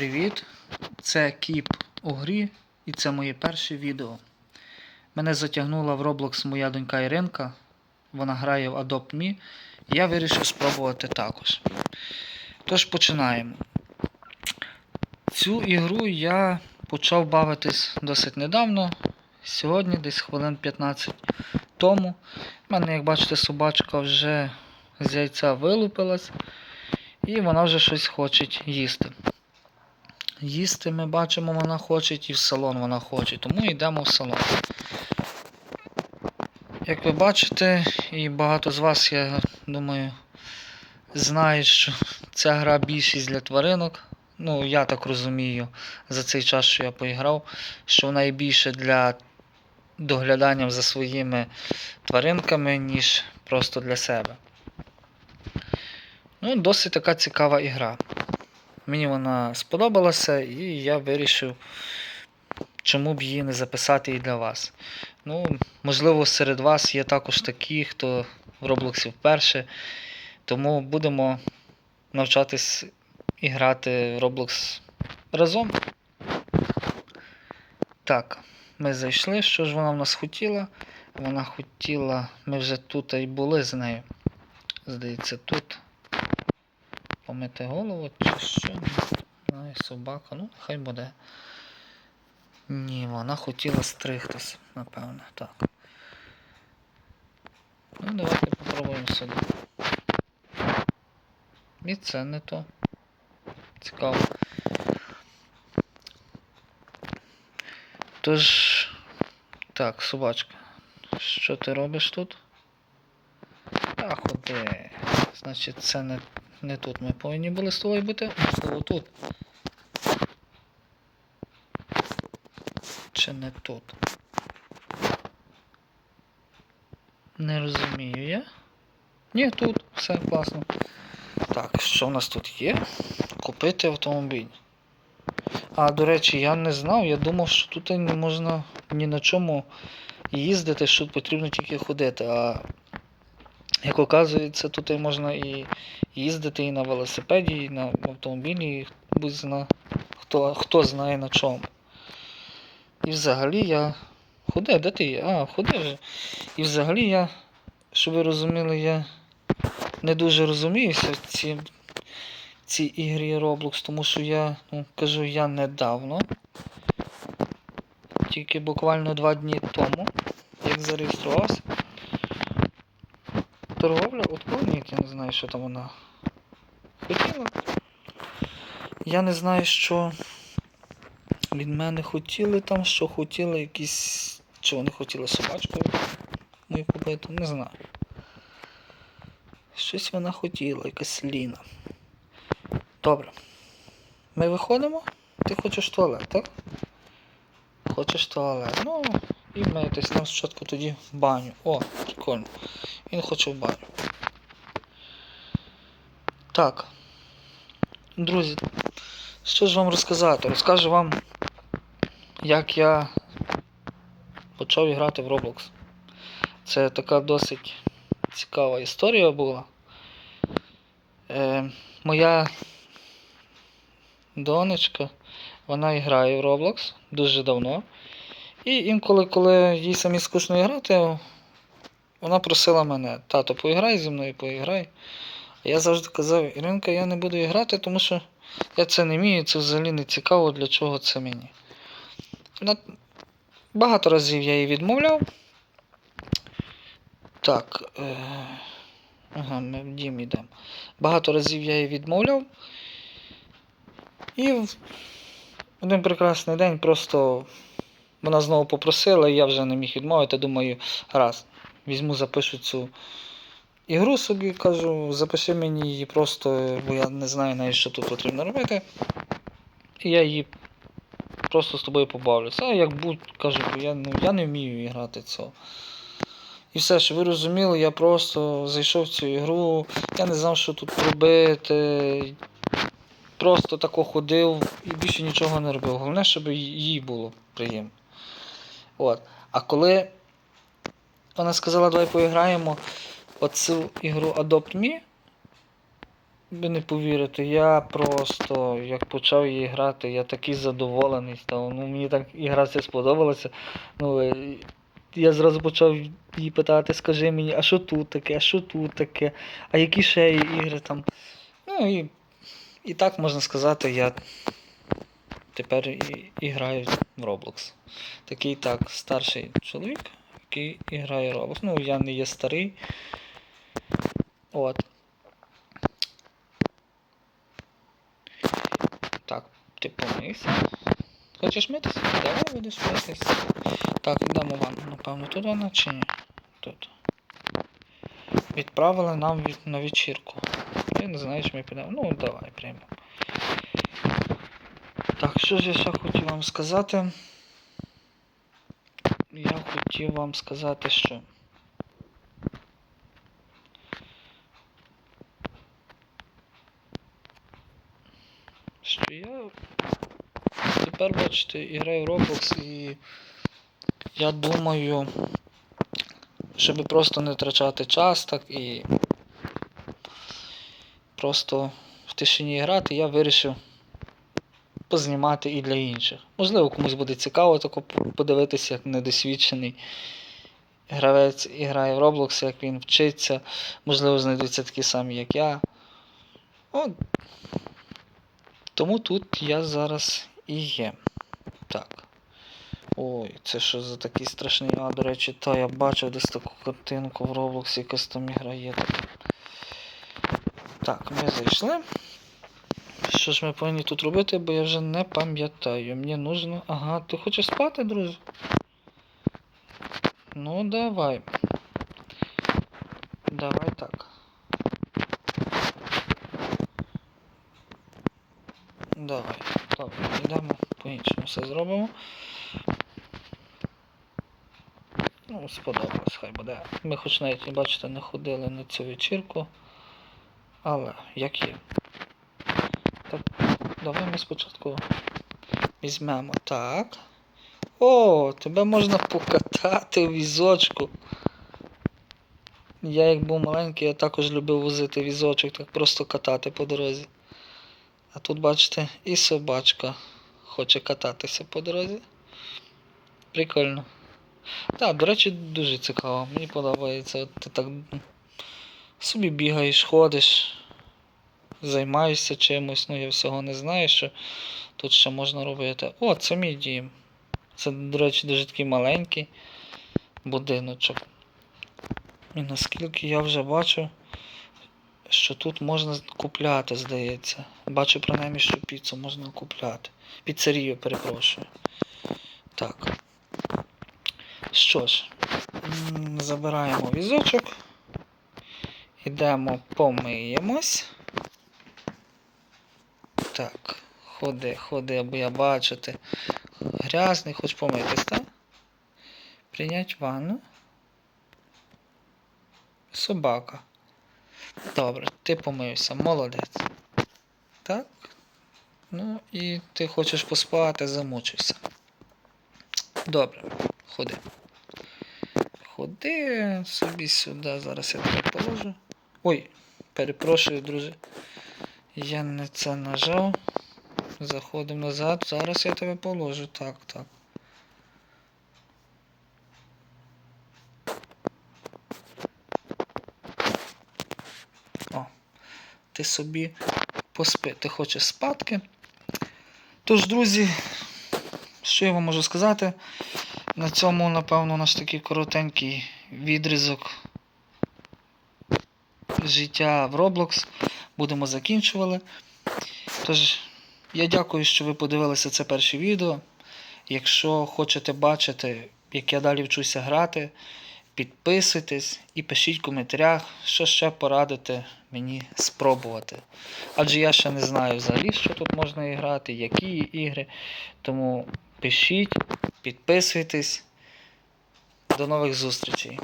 Привіт! Це Кіп у грі і це моє перше відео. Мене затягнула в Roblox моя донька Іринка. Вона грає в Adopt Me. Я вирішив спробувати також. Тож починаємо. Цю ігру я почав бавитись досить недавно. Сьогодні, десь хвилин 15 тому. У мене, як бачите, собачка вже з яйця вилупилась. І вона вже щось хоче їсти. Їсти ми бачимо, вона хоче, і в салон вона хоче, тому йдемо в салон. Як ви бачите, і багато з вас, я думаю, знають, що ця гра більшість для тваринок. Ну, я так розумію, за цей час, що я поіграв, що вона і більше для доглядання за своїми тваринками, ніж просто для себе. Ну, досить така цікава ігра. Мені вона сподобалася, і я вирішив, чому б її не записати і для вас. Ну, можливо, серед вас є також такі, хто в Роблоксі вперше. Тому будемо навчатись і грати в Roblox разом. Так, ми зайшли. Що ж вона в нас хотіла? Вона хотіла, ми вже тут і були з нею. Здається, тут помити голову чи що. Знаю, собака, ну, хай буде. Ні, вона хотіла стригтись, напевно, так. Ну, давайте попробуємо сюди. І це не то. Цікаво. Тож. Так, собачка. Що ти робиш тут? А, ходи. Значить, це не не тут ми повинні були з бути, можливо тут. Чи не тут? Не розумію я. Ні, тут, все класно. Так, що в нас тут є? Купити автомобіль. А, до речі, я не знав, я думав, що тут не можна ні на чому їздити, що потрібно тільки ходити. А як оказується, тут і можна і їздити і на велосипеді, і на автомобілі, і будь зна, хто, хто знає на чому. І взагалі я. Ходи, де ти є? А, ходи вже. І взагалі я, щоб ви розуміли, я не дуже розуміюся в ці, в цій ігрі Roblox, тому що я, ну, кажу, я недавно. Тільки буквально два дні тому, як зареєструвався. Торговля я не знаю, що там вона хотіла. Я не знаю, що від мене хотіли там, що хотіли якісь. Чи вони хотіли собачку мою купити, не знаю. Щось вона хотіла, якась Ліна. Добре. Ми виходимо. Ти хочеш туалет, так? Хочеш туалет. Ну, і мийтесь там спочатку тоді в баню. О, прикольно. Він хоче в баню. Так. Друзі, що ж вам розказати? Розкажу вам, як я почав грати в Roblox. Це така досить цікава історія була. Е, Моя донечка, вона грає в Roblox дуже давно. І інколи, коли їй самі скучно грати, вона просила мене, тато, поіграй зі мною, поіграй. Я завжди казав, Іринка, я не буду грати, тому що я це не вмію, це взагалі не цікаво, для чого це мені. Багато разів я їй відмовляв. Так. Е... Ага, ми в дім йдемо. Багато разів я їй відмовляв. І в один прекрасний день просто вона знову попросила, і я вже не міг відмовити. Думаю, раз, візьму, запишу цю ігру собі, кажу, запиши мені її просто, бо я не знаю навіть, що тут потрібно робити. І я її просто з тобою побавлюся. А як будь, кажу, бо я, ну, я не вмію грати цього. І все, що ви розуміли, я просто зайшов в цю ігру, я не знав, що тут робити. Просто тако ходив і більше нічого не робив. Головне, щоб їй було приємно. От. А коли вона сказала, давай поіграємо оцю ігру Adopt Me, Ви не повірите, я просто як почав її грати, я такий задоволений став. Ну, мені так ігра ця сподобалася. Ну, е, я зразу почав її питати, скажи мені, а що тут таке, а що тут таке, а які ще є ігри там. Ну і, і так можна сказати, я тепер і, і граю в Roblox. Такий так старший чоловік, який і грає Roblox. Ну, я не є старий. От. Так, ти помився. Хочеш митися? Давай будеш митися. Так, йдемо вам, напевно, туди вона чи ні? Тут. Відправили нам від, на вечірку. Я не знаю, чи ми підемо. Ну, давай приймемо. Так, що ж я ще хотів вам сказати? Я хотів вам сказати, що. Що я бачите, і граю в Roblox і я думаю, щоб просто не втрачати час, так і просто в тишині грати, я вирішив познімати і для інших. Можливо, комусь буде цікаво тако подивитися, як недосвідчений гравець і грає в Roblox, як він вчиться. Можливо, знайдуться такі самі, як я. От. Тому тут я зараз і є. Так. Ой, це що за такий страшний. А, до речі, та я бачив десь таку картинку в Roblox, якась там ігра є. Так, ми зайшли. Що ж ми повинні тут робити, бо я вже не пам'ятаю. Мені нужно. Ага, ти хочеш спати, друже? Ну, давай. Давай так. Давай. Добре, йдемо по-іншому все зробимо. Ну, сподобалось, хай буде. Ми хоч навіть, бачите, не ходили на цю вечірку. Але як є. Так, давай ми спочатку візьмемо так. О, тебе можна покатати в візочку. Я як був маленький, я також любив возити візочок, так просто катати по дорозі. А тут, бачите, і собачка хоче кататися по дорозі. Прикольно. Так, до речі, дуже цікаво. Мені подобається. От Ти так собі бігаєш, ходиш, займаєшся чимось, ну я всього не знаю, що тут ще можна робити. О, це мій дім. Це, до речі, дуже такий маленький будиночок. І наскільки я вже бачу, що тут можна купляти, здається. Бачу принаймні, що піцу можна купляти. Піцерію, перепрошую. Так. Що ж, забираємо візочок. Ідемо помиємось. Так, ходи, ходи, бо я бачу, ти грязний, хоч помитись, так? Прийнять ванну. Собака. Добре, ти помився, молодець. Так? Ну і ти хочеш поспати, замучився. Добре, ходи. Ходи собі сюди, зараз я тебе положу. Ой, перепрошую, друже. Я не це нажав. Заходимо назад. Зараз я тебе положу. Так, так. О, ти собі поспи. Ти хочеш спадки. Тож, друзі, що я вам можу сказати? На цьому, напевно, наш такий коротенький відрізок життя в Roblox будемо закінчували. Тож, я дякую, що ви подивилися це перше відео. Якщо хочете бачити, як я далі вчуся грати, підписуйтесь і пишіть в коментарях, що ще порадите мені спробувати. Адже я ще не знаю взагалі, що тут можна грати, які ігри. Тому пишіть, підписуйтесь. До нових зустрічей.